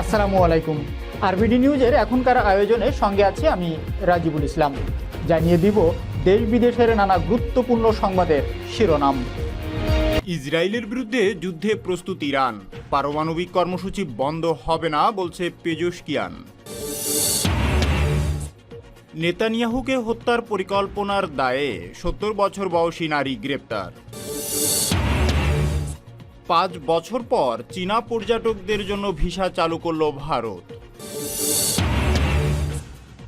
আসসালামু আলাইকুম। আরবিডি নিউজের এখনকার আয়োজনে সঙ্গে আছি আমি রাজিবুল ইসলাম। জানিয়ে দিব, দেশ বিদেশের নানা গুরুত্বপূর্ণ সংবাদের শিরোনাম। ইসরায়েলের বিরুদ্ধে যুদ্ধে প্রস্তুত ইরান। পারমাণবিক কর্মসূচি বন্ধ হবে না, বলছে পেজস্কিয়ান নেতানিয়াহুকে হত্যার পরিকল্পনার দায়ে সত্তর বছর বয়সী নারী গ্রেপ্তার। পাঁচ বছর পর চীনা পর্যটকদের জন্য ভিসা চালু করল ভারত।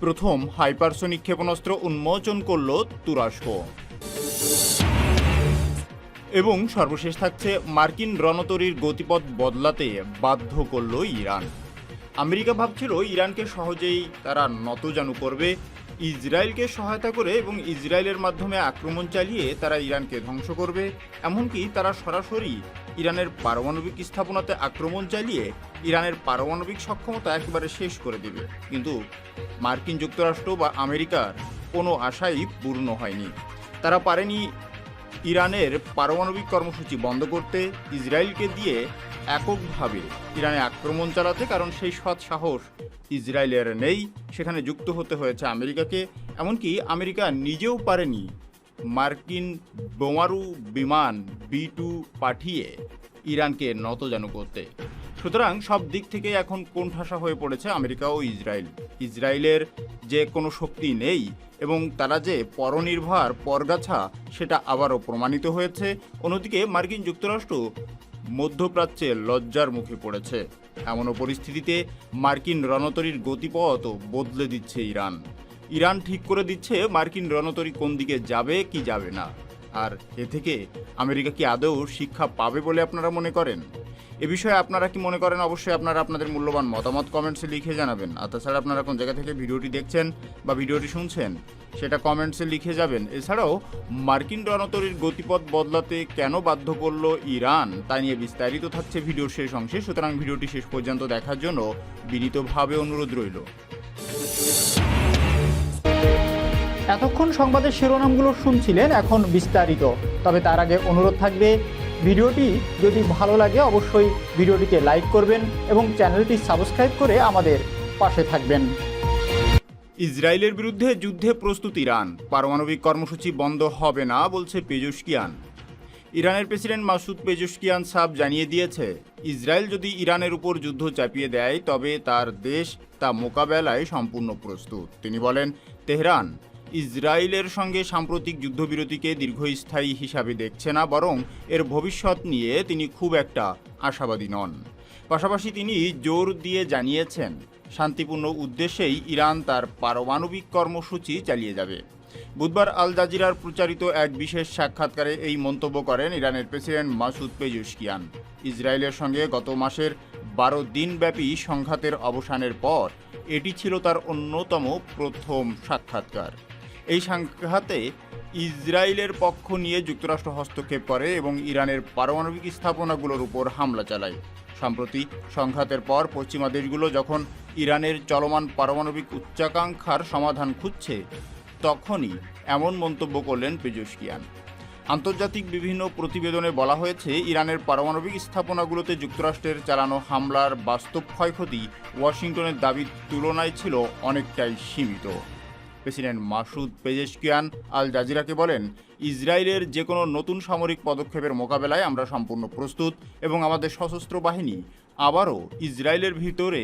প্রথম হাইপারসোনিক ক্ষেপণাস্ত্র উন্মোচন করল তুরস্ক। এবং সর্বশেষ থাকছে মার্কিন রণতরীর গতিপথ বদলাতে বাধ্য করল ইরান। আমেরিকা ভাবছিল ইরানকে সহজেই তারা নতজানু করবে ইসরায়েলকে সহায়তা করে এবং ইসরায়েলের মাধ্যমে আক্রমণ চালিয়ে তারা ইরানকে ধ্বংস করবে, এমনকি তারা সরাসরি ইরানের পারমাণবিক স্থাপনাতে আক্রমণ চালিয়ে ইরানের পারমাণবিক সক্ষমতা একেবারে শেষ করে দেবে। কিন্তু মার্কিন যুক্তরাষ্ট্র বা আমেরিকার কোনো আশাই পূর্ণ হয়নি। তারা পারেনি ইরানের পারমাণবিক কর্মসূচি বন্ধ করতে ইসরায়েলকে দিয়ে এককভাবে ইরানে আক্রমণ চালাতে, কারণ সেই সৎ সাহস ইসরায়েলের নেই। সেখানে যুক্ত হতে হয়েছে আমেরিকাকে, এমনকি আমেরিকা নিজেও পারেনি মার্কিন বোমারু বিমান বি টু পাঠিয়ে ইরানকে নতজানু করতে। সুতরাং সব দিক থেকে এখন কোণঠাসা হয়ে পড়েছে আমেরিকা ও ইসরায়েল। ইসরায়েলের যে কোনো শক্তি নেই এবং তারা যে পরনির্ভর, পরগাছা, সেটা আবারও প্রমাণিত হয়েছে। অন্যদিকে মার্কিন যুক্তরাষ্ট্র মধ্যপ্রাচ্যে লজ্জার মুখে পড়েছে। এমনও পরিস্থিতিতে মার্কিন রণতরীর গতিপথ বদলে দিচ্ছে ইরান। ইরান ঠিক করে দিচ্ছে মার্কিন রণতরী কোন দিকে যাবে, কি যাবে না। আর এ থেকে আমেরিকা কি আদৌ শিক্ষা পাবে বলে আপনারা মনে করেন? এ বিষয়ে আপনারা কি মনে করেন? অবশ্যই আপনারা আপনাদের মূল্যবান মতামত কমেন্টসে লিখে জানাবেন। আর তাছাড়া আপনারা কোন জায়গা থেকে ভিডিওটি দেখছেন বা ভিডিওটি শুনছেন, সেটা কমেন্টসে লিখে যাবেন। এছাড়াও, মার্কিন রণতরীর গতিপথ বদলাতে কেন বাধ্য করল ইরান? তা নিয়ে বিস্তারিত থাকছে ভিডিওর শেষ অংশে। সুতরাং ভিডিওটি শেষ পর্যন্ত দেখার জন্য বিনীতভাবে অনুরোধ রইল। এতক্ষণ সংবাদের শিরোনামগুলো শুনছিলেন, এখন বিস্তারিত। তবে তার আগে অনুরোধ থাকবে ভিডিওটি যদি ভালো লাগে, অবশ্যই ভিডিওটিকে লাইক করবেন এবং চ্যানেলটি সাবস্ক্রাইব করে আমাদের পাশে থাকবেন। ইসরায়েলের বিরুদ্ধে যুদ্ধে প্রস্তুত ইরান। পারমাণবিক কর্মসূচি বন্ধ হবে না বলছে পেজস্কিয়ান ইরানের প্রেসিডেন্ট মাসুদ পেজস্কিয়ান সাব জানিয়ে দিয়েছে, ইসরায়েল যদি ইরানের উপর যুদ্ধ চাপিয়ে দেয়, তবে তার দেশ তা মোকাবেলায় সম্পূর্ণ প্রস্তুত। তিনি বলেন, তেহরান ইসরায়েলের সঙ্গে সাম্প্রতিক যুদ্ধবিরতিকে দীর্ঘস্থায়ী হিসাবে দেখছে না, বরং এর ভবিষ্যৎ নিয়ে তিনি খুব একটা আশাবাদী নন। পাশাপাশি তিনি জোর দিয়ে জানিয়েছেন, শান্তিপূর্ণ উদ্দেশ্যেই ইরান তার পারমাণবিক কর্মসূচি চালিয়ে যাবে। বুধবার আল জাজিরার প্রচারিত এক বিশেষ সাক্ষাৎকারে এই মন্তব্য করেন ইরানের প্রেসিডেন্ট মাসুদ পেজুশকিয়ান। ইসরায়েলের সঙ্গে গত মাসের বারো দিনব্যাপী সংঘাতের অবসানের পর এটি ছিল তার অন্যতম প্রথম সাক্ষাৎকার। এই সংঘাতে ইসরায়েলের পক্ষ নিয়ে যুক্তরাষ্ট্র হস্তক্ষেপ করে এবং ইরানের পারমাণবিক স্থাপনাগুলোর উপর হামলা চালায়। সম্প্রতি সংঘাতের পর পশ্চিমা দেশগুলো যখন ইরানের চলমান পারমাণবিক উচ্চাকাঙ্ক্ষার সমাধান খুঁজছে, তখনই এমন মন্তব্য করলেন পেজস্কিয়ান আন্তর্জাতিক বিভিন্ন প্রতিবেদনে বলা হয়েছে, ইরানের পারমাণবিক স্থাপনাগুলোতে যুক্তরাষ্ট্রের চালানো হামলার বাস্তব ক্ষয়ক্ষতি ওয়াশিংটনের দাবির তুলনায় ছিল অনেকটাই সীমিত। প্রেসিডেন্ট মাসুদ পেজেশকিয়ান আল জাজিরাকে বলেন, ইসরায়েলের যে কোনো নতুন সামরিক পদক্ষেপের মোকাবেলায় আমরা সম্পূর্ণ প্রস্তুত এবং আমাদের সশস্ত্র বাহিনী আবারও ইসরায়েলের ভিতরে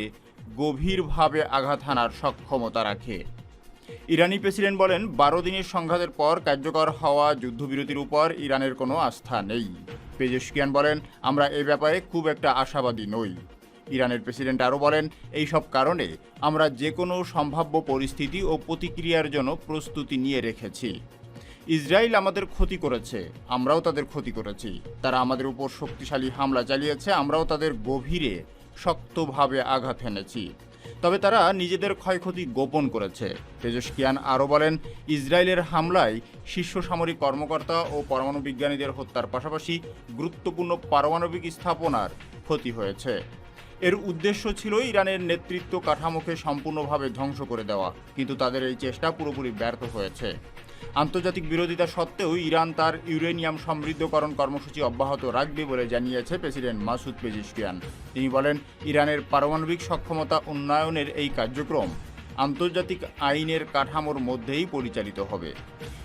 গভীরভাবে আঘাত হানার সক্ষমতা রাখে। ইরানি প্রেসিডেন্ট বলেন, বারো দিনের সংঘাতের পর কার্যকর হওয়া যুদ্ধবিরতির উপর ইরানের কোনো আস্থা নেই। পেজস্কিয়ান বলেন, আমরা এ ব্যাপারে খুব একটা আশাবাদী নই। ইরানের প্রেসিডেন্ট আরও বলেন, এই সব কারণে আমরা যে কোনো সম্ভাব্য পরিস্থিতি ও প্রতিক্রিয়ার জন্য প্রস্তুতি নিয়ে রেখেছি। ইসরায়েল আমাদের ক্ষতি করেছে, আমরাও তাদের ক্ষতি করেছি। তারা আমাদের উপর শক্তিশালী হামলা চালিয়েছে, আমরাও তাদের গভীরে শক্তভাবে আঘাত হেনেছি তবে তারা নিজেদের ক্ষয়ক্ষতি গোপন করেছে। তেজস্কিয়ান আরও বলেন, ইসরায়েলের হামলায় শীর্ষ সামরিক কর্মকর্তা ও পরমাণু বিজ্ঞানীদের হত্যার পাশাপাশি গুরুত্বপূর্ণ পারমাণবিক স্থাপনার ক্ষতি হয়েছে। এর উদ্দেশ্য ছিল ইরানের নেতৃত্ব কাঠামোকে সম্পূর্ণভাবে ধ্বংস করে দেওয়া, কিন্তু তাদের এই চেষ্টা পুরোপুরি ব্যর্থ হয়েছে। আন্তর্জাতিক বিরোধিতা সত্ত্বেও ইরান তার ইউরেনিয়াম সমৃদ্ধকরণ কর্মসূচি অব্যাহত রাখবে বলে জানিয়েছে প্রেসিডেন্ট মাসুদ পেজিস্টিয়ান তিনি বলেন, ইরানের পারমাণবিক সক্ষমতা উন্নয়নের এই কার্যক্রম আন্তর্জাতিক আইনের কাঠামোর মধ্যেই পরিচালিত হবে।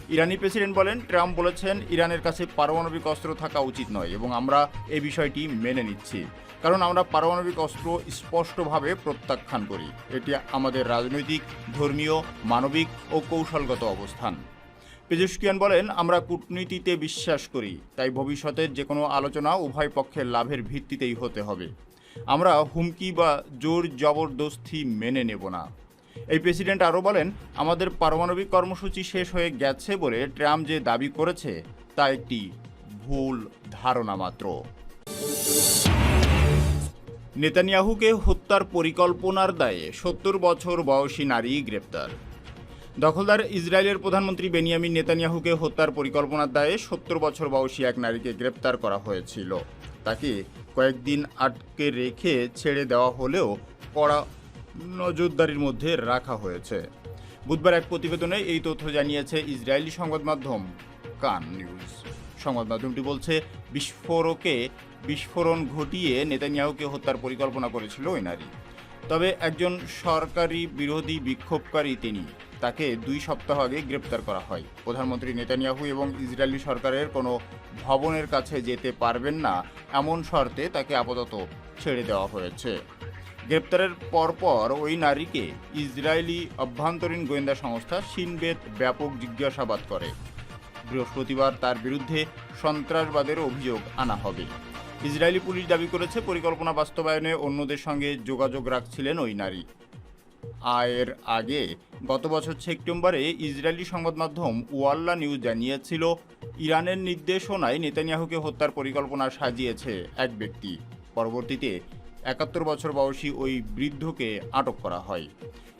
ইরানি প্রেসিডেন্ট বলেন, ট্রাম্প বলেছেন, ইরানের কাছে পারমাণবিক অস্ত্র থাকা উচিত নয় এবং আমরা এ বিষয়টি মেনে নিচ্ছি। কারণ আমরা পারমাণবিক অস্ত্র স্পষ্টভাবে প্রত্যাখ্যান করি। এটি আমাদের রাজনৈতিক, ধর্মীয়, মানবিক ও কৌশলগত অবস্থান। পেজস্কিয়ান বলেন, আমরা কূটনীতিতে বিশ্বাস করি, তাই ভবিষ্যতের যে কোনো আলোচনা উভয় পক্ষের লাভের ভিত্তিতেই হতে হবে। আমরা হুমকি বা জোর জবরদস্তি মেনে নেব না। এই প্রেসিডেন্ট আরও বলেন, আমাদের পারমাণবিক কর্মসূচি শেষ হয়ে গেছে বলে ট্রাম্প যে দাবি করেছে, তা একটি ভুল ধারণা মাত্র। নেতানিয়াহুকে হত্যার পরিকল্পনার দায়ে সত্তর বছর বয়সী নারী গ্রেপ্তার। দখলদার ইসরায়েলের প্রধানমন্ত্রী বেনিয়ামিন নেতানিয়াহুকে হত্যার পরিকল্পনার দায়ে সত্তর বছর বয়সী এক নারীকে গ্রেপ্তার করা হয়েছিল। তাকে কয়েকদিন আটকে রেখে ছেড়ে দেওয়া হলেও কড়া নজরদারির মধ্যে রাখা হয়েছে। বুধবার এক প্রতিবেদনে এই তথ্য জানিয়েছে ইসরায়েলি সংবাদ মাধ্যম কান নিউজ। সংবাদ মাধ্যমটি বলছে, বিস্ফোরকে বিস্ফোরণ ঘটিয়ে নেতানিয়াহুকে হত্যার পরিকল্পনা করেছিল ওই নারী। তবে একজন সরকারি বিরোধী বিক্ষোভকারী তিনি, তাকে দুই সপ্তাহ আগে গ্রেপ্তার করা হয়। প্রধানমন্ত্রী নেতানিয়াহু এবং ইসরায়েলি সরকারের কোনো ভবনের কাছে যেতে পারবেন না, এমন শর্তে তাকে আপাতত ছেড়ে দেওয়া হয়েছে। গ্রেপ্তারের পরপর ওই নারীকে ইসরায়েলি অভ্যন্তরীণ গোয়েন্দা সংস্থা সিনবেদ ব্যাপক জিজ্ঞাসাবাদ করে। বৃহস্পতিবার তার বিরুদ্ধে সন্ত্রাসবাদের অভিযোগ আনা হবে। ইসরায়েলি পুলিশ দাবি করেছে, পরিকল্পনা বাস্তবায়নে অন্যদের সঙ্গে যোগাযোগ রাখছিলেন ওই নারী। আয়ের আগে গত বছর সেপ্টেম্বরে ইসরায়েলি সংবাদ মাধ্যম ওয়াল্লা নিউজ জানিয়েছিল, ইরানের নির্দেশনায় নেতানিয়াহুকে হত্যার পরিকল্পনা সাজিয়েছে এক ব্যক্তি। পরবর্তীতে একাত্তর বছর বয়সী ওই বৃদ্ধকে আটক করা হয়।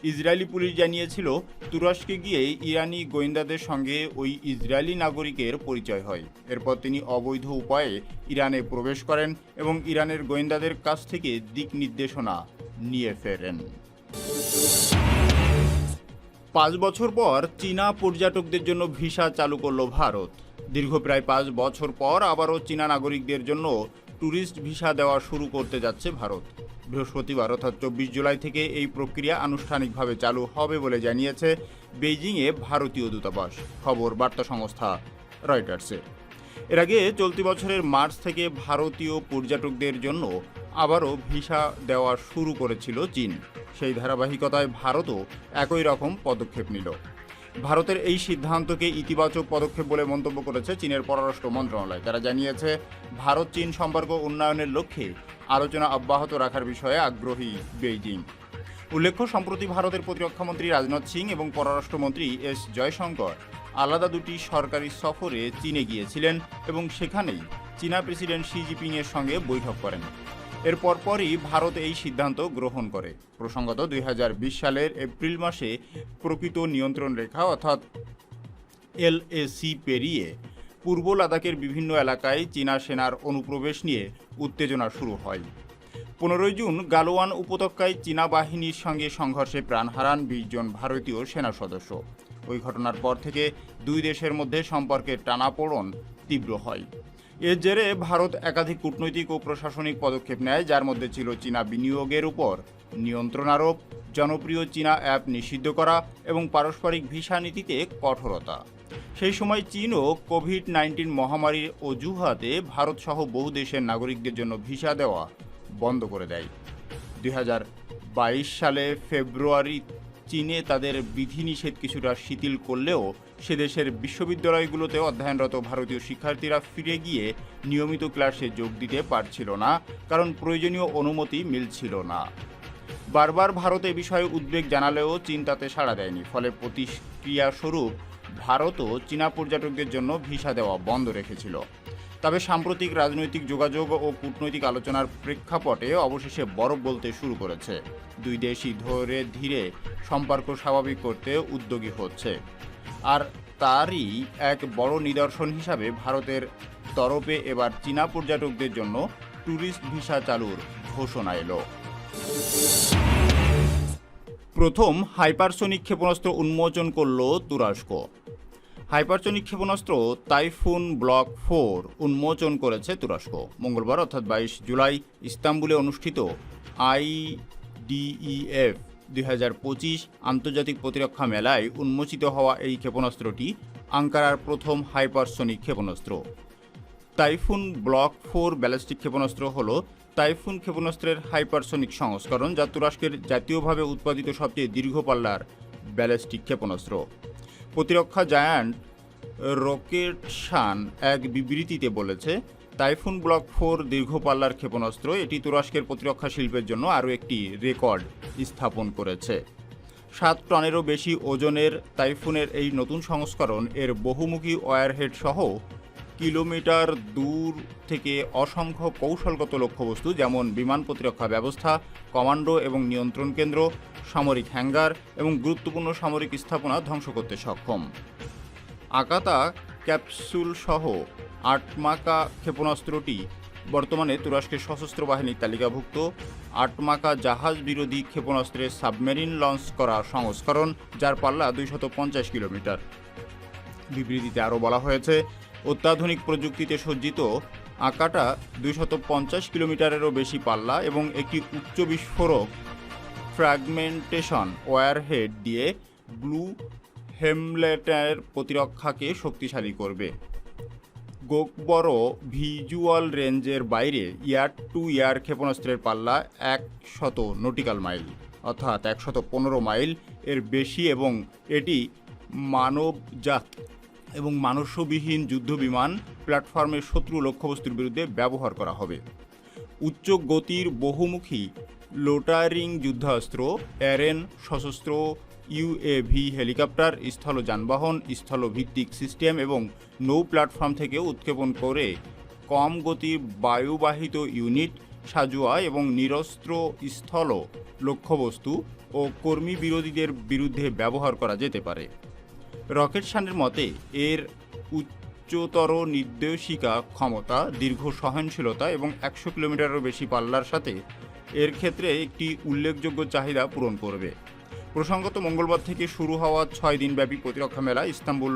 ইসরায়েলি পুলিশ জানিয়েছিল, তুরস্কে গিয়ে ইরানি গোয়েন্দাদের সঙ্গে ওই ইসরায়েলি নাগরিকের পরিচয় হয়। এরপর তিনি অবৈধ উপায়ে ইরানে প্রবেশ করেন এবং ইরানের গোয়েন্দাদের কাছ থেকে দিক নির্দেশনা নিয়ে ফেরেন। পাঁচ বছর পর চীনা পর্যটকদের জন্য ভিসা চালু করল ভারত। দীর্ঘ প্রায় পাঁচ বছর পর আবারও চীনা নাগরিকদের জন্য ট্যুরিস্ট ভিসা দেওয়া শুরু করতে যাচ্ছে ভারত। বৃহস্পতিবার অর্থাৎ চব্বিশ জুলাই থেকে এই প্রক্রিয়া আনুষ্ঠানিকভাবে চালু হবে বলে জানিয়েছে বেইজিংয়ে ভারতীয় দূতাবাস। খবর, বার্তা সংস্থা, রয়টার্সে। এর আগে চলতি বছরের মার্চ থেকে ভারতীয় পর্যটকদের জন্য আবারও ভিসা দেওয়া শুরু করেছিল চীন। সেই ধারাবাহিকতায় ভারতও একই রকম পদক্ষেপ নিল। ভারতের এই সিদ্ধান্তকে ইতিবাচক পদক্ষেপ বলে মন্তব্য করেছে চীনের পররাষ্ট্র মন্ত্রণালয়। তারা জানিয়েছে, ভারত চীন সম্পর্ক উন্নয়নের লক্ষ্যে আলোচনা অব্যাহত রাখার বিষয়ে আগ্রহী বেইজিং। উল্লেখ্য, সম্প্রতি ভারতের প্রতিরক্ষামন্ত্রী রাজনাথ সিং এবং পররাষ্ট্রমন্ত্রী এস জয়শঙ্কর আলাদা দুটি সরকারি সফরে চীনে গিয়েছিলেন এবং সেখানেই চীনা প্রেসিডেন্ট শি জিপিংয়ের সঙ্গে বৈঠক করেন। এর পরপরই ভারত এই সিদ্ধান্ত গ্রহণ করে। প্রসঙ্গত দুই হাজার বিশ সালের এপ্রিল মাসে প্রকৃত নিয়ন্ত্রণ রেখা অর্থাৎ এলএসি পেরিয়ে পূর্ব লাদাখের বিভিন্ন এলাকায় চীনা সেনার অনুপ্রবেশ নিয়ে উত্তেজনা শুরু হয়। পনেরোই জুন গালোয়ান উপত্যকায় চীনা বাহিনীর সঙ্গে সংঘর্ষে প্রাণ হারান বিশ জন ভারতীয় সেনা সদস্য। ওই ঘটনার পর থেকে দুই দেশের মধ্যে সম্পর্কের টানাপোড়ন তীব্র হয়। এর জেরে ভারত একাধিক কূটনৈতিক ও প্রশাসনিক পদক্ষেপ নেয়, যার মধ্যে ছিল চীনা বিনিয়োগের উপর নিয়ন্ত্রণ আরোপ, জনপ্রিয় চীনা অ্যাপ নিষিদ্ধ করা এবং পারস্পরিক ভিসা নীতিতে কঠোরতা। সেই সময় চীনও কোভিড নাইন্টিন মহামারীর অজুহাতে ভারতসহ বহু দেশের নাগরিকদের জন্য ভিসা দেওয়া বন্ধ করে দেয়। দুই হাজার বাইশ সালে ফেব্রুয়ারি চীনে তাদের বিধিনিষেধ কিছুটা শিথিল করলেও সে দেশের বিশ্ববিদ্যালয়গুলোতে অধ্যয়নরত ভারতীয় শিক্ষার্থীরা ফিরে গিয়ে নিয়মিত ক্লাসে যোগ দিতে পারছিল না, কারণ প্রয়োজনীয় অনুমতি মিলছিল না। বারবার ভারত বিষয়ে উদ্বেগ জানালেও চীন তাতে সাড়া দেয়নি, ফলে প্রতিক্রিয়াস্বরূপ ভারতও চীনা পর্যটকদের জন্য ভিসা দেওয়া বন্ধ রেখেছিল। তবে সাম্প্রতিক রাজনৈতিক যোগাযোগ ও কূটনৈতিক আলোচনার প্রেক্ষাপটে অবশেষে বরফ বলতে শুরু করেছে। দুই দেশই ধরে ধীরে সম্পর্ক স্বাভাবিক করতে উদ্যোগী হচ্ছে। আর তারই এক বড় নিদর্শন হিসাবে ভারতের তরফে এবার চীনা পর্যটকদের জন্য ট্যুরিস্ট ভিসা চালুর ঘোষণা এলো। প্রথম হাইপারসোনিক ক্ষেপণাস্ত্র উন্মোচন করল তুরস্ক। হাইপারচনিক ক্ষেপণাস্ত্র তাইফুন ব্লক ফোর উন্মোচন করেছে তুরস্ক। মঙ্গলবার, অর্থাৎ বাইশ জুলাই, ইস্তাম্বুলে অনুষ্ঠিত আইডিইএফ দুই হাজার পঁচিশ আন্তর্জাতিক প্রতিরক্ষা মেলায় উন্মোচিত হওয়া এই ক্ষেপণাস্ত্রটি আঙ্কারার প্রথম হাইপারসনিক ক্ষেপণাস্ত্র। তাইফুন ব্লক ফোর ব্যালিস্টিক ক্ষেপণাস্ত্র হল তাইফুন ক্ষেপণাস্ত্রের হাইপারসনিক সংস্করণ যা তুরস্কের জাতীয়ভাবে উৎপাদিত সবচেয়ে দীর্ঘ পাল্লার ব্যালিস্টিক ক্ষেপণাস্ত্র। প্রতিরক্ষা জায়ান্ট রকেটশান এক বিবৃতিতে বলেছে তাইফুন ব্লক ফোর দীর্ঘ পাল্লার ক্ষেপণাস্ত্র, এটি তুরস্কের প্রতিরক্ষা শিল্পের জন্য আরও একটি রেকর্ড স্থাপন করেছে। সাত টনেরও বেশি ওজনের তাইফুনের এই নতুন সংস্করণ এর বহুমুখী ওয়ারহেড সহ কিলোমিটার দূর থেকে অসংখ্য কৌশলগত লক্ষ্যবস্তু, যেমন বিমান প্রতিরক্ষা ব্যবস্থা, কমান্ডো এবং নিয়ন্ত্রণ কেন্দ্র, সামরিক হ্যাঙ্গার এবং গুরুত্বপূর্ণ সামরিক স্থাপনা ধ্বংস করতে সক্ষম। আকাতা ক্যাপসুল সহ আটমাকা ক্ষেপণাস্ত্রটি বর্তমানে তুরস্কের সশস্ত্র বাহিনীর তালিকাভুক্ত। আটমাকা জাহাজ বিরোধী ক্ষেপণাস্ত্রের সাবমেরিন লঞ্চ করা সংস্করণ, যার পাল্লা দুইশত পঞ্চাশ কিলোমিটার। বিবৃতিতে আরও বলা হয়েছে, অত্যাধুনিক প্রযুক্তিতে সজ্জিত আঁকাটা দুইশত পঞ্চাশ কিলোমিটারেরও বেশি পাল্লা এবং একটি উচ্চ বিস্ফোরক ফ্র্যাগমেন্টেশন ওয়ারহেড দিয়ে ব্লু হেমলেটের প্রতিরক্ষাকে শক্তিশালী করবে। গোকবড় ভিজুয়াল রেঞ্জের বাইরে ইয়ার টু ইয়ার ক্ষেপণাস্ত্রের পাল্লা একশত নটিক্যাল মাইল, অর্থাৎ একশত পনেরো মাইল এর বেশি এবং এটি মানবজাত এবং মানুষবিহীন যুদ্ধবিমান প্ল্যাটফর্মের শত্রু লক্ষ্যবস্তুর বিরুদ্ধে ব্যবহার করা হবে। উচ্চ গতির বহুমুখী লোটারিং যুদ্ধাস্ত্র অ্যারেন সশস্ত্র ইউএভি হেলিকপ্টার, স্থল যানবাহন, স্থলভিত্তিক সিস্টেম এবং নৌ প্ল্যাটফর্ম থেকে উৎক্ষেপণ করে কম গতির বায়ুবাহিত ইউনিট, সাজুয়া এবং নিরস্ত্র স্থল লক্ষ্যবস্তু ও কর্মী বিরোধীদের বিরুদ্ধে ব্যবহার করা যেতে পারে। রকেট সানের মতে, এর উচ্চতর নির্দেশিকা ক্ষমতা, দীর্ঘ সহনশীলতা এবং একশো কিলোমিটারেরও বেশি পাল্লার সাথে এর ক্ষেত্রে একটি উল্লেখযোগ্য চাহিদা পূরণ করবে। প্রসঙ্গত মঙ্গলবার থেকে শুরু হওয়া ছয় দিনব্যাপী প্রতিরক্ষা মেলা ইস্তাম্বুল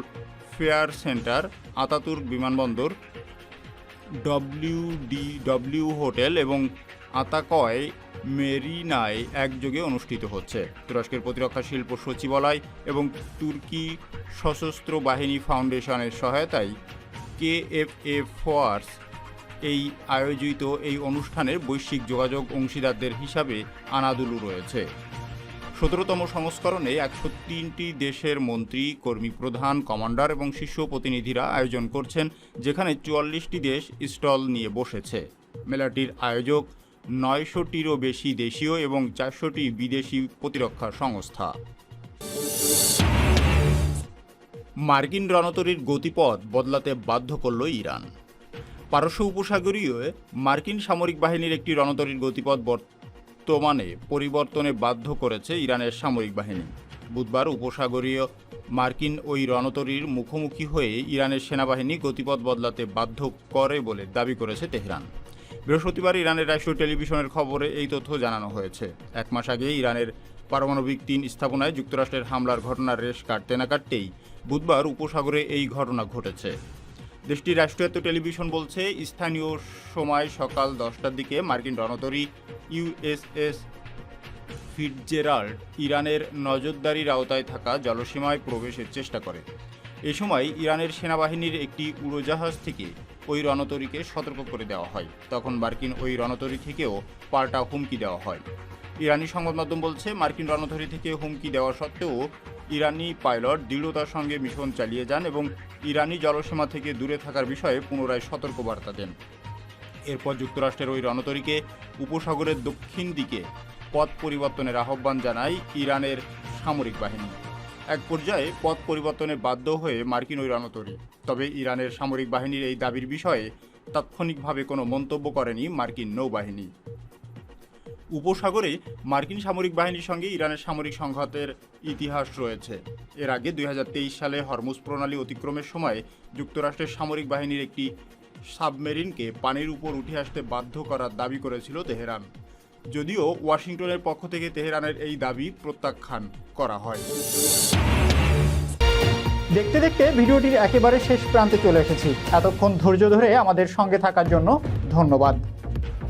ফেয়ার সেন্টার আতাতুর্ক বিমানবন্দর ডব্লিউ ডি ডব্লিউ হোটেল এবং আতাকয় মেরিনায় একযোগে অনুষ্ঠিত হচ্ছে। তুরস্কের প্রতিরক্ষা শিল্প সচিবালয় এবং তুর্কি সশস্ত্র বাহিনী ফাউন্ডেশনের সহায়তায় কে এফ এ ফোয়ার্স এই আয়োজিত এই অনুষ্ঠানের বৈশ্বিক যোগাযোগ অংশীদারদের হিসাবে আনাদুলু রয়েছে। সতেরোতম সংস্করণে একশো তিনটি দেশের মন্ত্রী, কর্মী প্রধান, কমান্ডার এবং শীর্ষ প্রতিনিধিরা আয়োজন করছেন, যেখানে চুয়াল্লিশটি দেশ স্টল নিয়ে বসেছে। মেলাটির আয়োজক নয়শোটিরও বেশি দেশীয় এবং চারশোটি বিদেশি প্রতিরক্ষা সংস্থা। মার্কিন রণতরীর গতিপথ বদলাতে বাধ্য করল ইরান। পারস্য উপসাগরীয় মার্কিন সামরিক বাহিনীর একটি রণতরীর গতিপথ বর্তমানে পরিবর্তনে বাধ্য করেছে ইরানের সামরিক বাহিনী। বুধবার উপসাগরীয় মার্কিন ওই রণতরীর মুখোমুখি হয়ে ইরানের সেনাবাহিনী গতিপথ বদলাতে বাধ্য করে বলে দাবি করেছে তেহরান। বৃহস্পতিবার ইরানের রাষ্ট্রীয় টেলিভিশনের খবরে এই তথ্য জানানো হয়েছে। এক মাস আগে ইরানের পারমাণবিক তিন স্থাপনায় যুক্তরাষ্ট্রের হামলার ঘটনার রেশ কাটতে না কাটতেই বুধবার উপসাগরে এই ঘটনা ঘটেছে। দেশটির রাষ্ট্রায়ত্ত টেলিভিশন বলছে, স্থানীয় সময় সকাল দশটার দিকে মার্কিন রণতরী ইউএসএস ফিটজেরাল্ড ইরানের নজরদারির আওতায় থাকা জলসীমায় প্রবেশের চেষ্টা করে। এ সময় ইরানের সেনাবাহিনীর একটি উড়োজাহাজ থেকে ওই রণতরীকে সতর্ক করে দেওয়া হয়। তখন মার্কিন ওই রণতরী থেকেও পাল্টা হুমকি দেওয়া হয়। ইরানি সংবাদ মাধ্যম বলছে, মার্কিন রণতরী থেকে হুমকি দেওয়া সত্ত্বেও ইরানি পাইলট দৃঢ়তার সঙ্গে মিশন চালিয়ে যান এবং ইরানি জলসীমা থেকে দূরে থাকার বিষয়ে পুনরায় সতর্কবার্তা দেন। এরপর যুক্তরাষ্ট্রের ওই রণতরীকে উপসাগরের দক্ষিণ দিকে পথ পরিবর্তনের আহ্বান জানায় ইরানের সামরিক বাহিনী। এক পর্যায়ে পথ পরিবর্তনে বাধ্য হয়ে মার্কিন ওই রণতরী। তবে ইরানের সামরিক বাহিনীর এই দাবির বিষয়ে তাৎক্ষণিকভাবে কোনো মন্তব্য করেনি মার্কিন নৌবাহিনী। উপসাগরে মার্কিন সামরিক বাহিনীর সঙ্গে ইরানের সামরিক সংঘাতের ইতিহাস রয়েছে। এর আগে দুই হাজার তেইশ সালে হরমুজ প্রণালী অতিক্রমের সময় যুক্তরাষ্ট্রের সামরিক বাহিনীর একটি সাবমেরিনকে পানির উপর উঠে আসতে বাধ্য করার দাবি করেছিল তেহরান। যদিও ওয়াশিংটনের পক্ষ থেকে তেহরানের এই দাবি প্রত্যাখ্যান করা হয়। দেখতে দেখতে ভিডিওটির একেবারে শেষ প্রান্তে চলে এসেছি। এতক্ষণ ধৈর্য ধরে আমাদের সঙ্গে থাকার জন্য ধন্যবাদ।